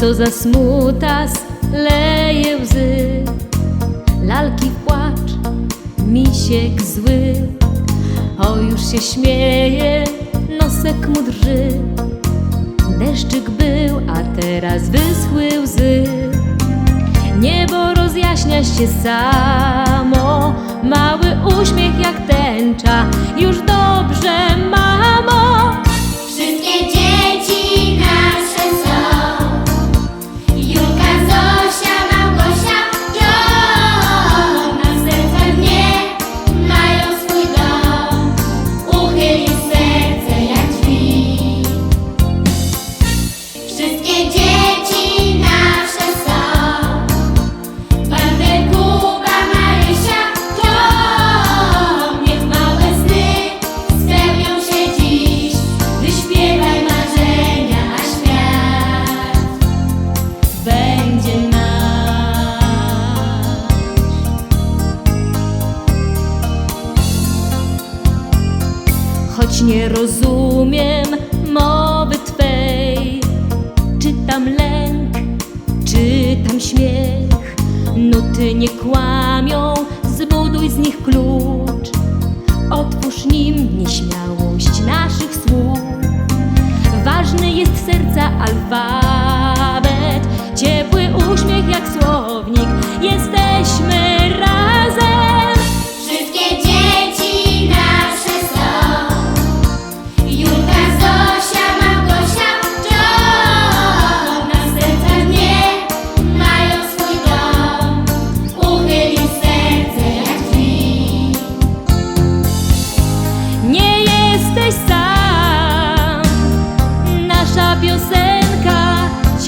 Co za smutas leje łzy. Lalki płacz, misiek zły. O już się śmieje, nosek mu drży. Deszczyk był, a teraz wyschły łzy. Niebo rozjaśnia się samo. Mały uśmiech jak tęcza. Już dobrze, Nie rozumiem mowy Twej. Czytam lęk, czytam śmiech Nuty nie kłamią, zbuduj z nich klucz. Otwórz nim nieśmiałość naszych słów. Ważny jest serca alfa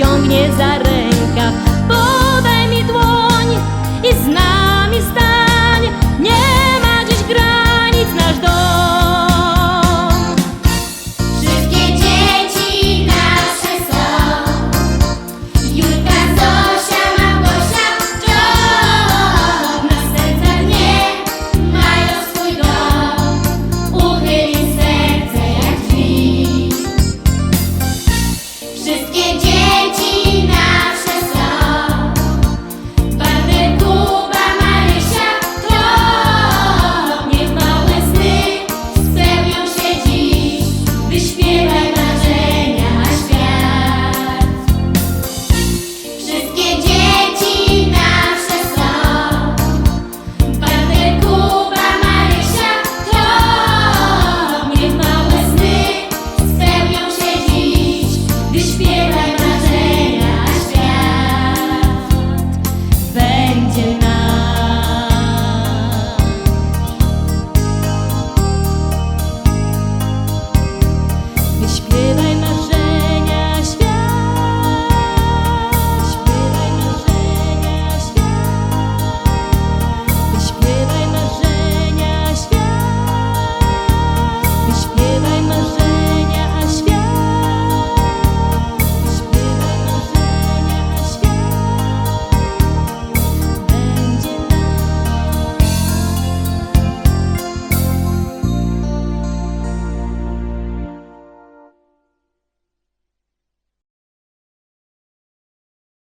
ciągnie za rękę.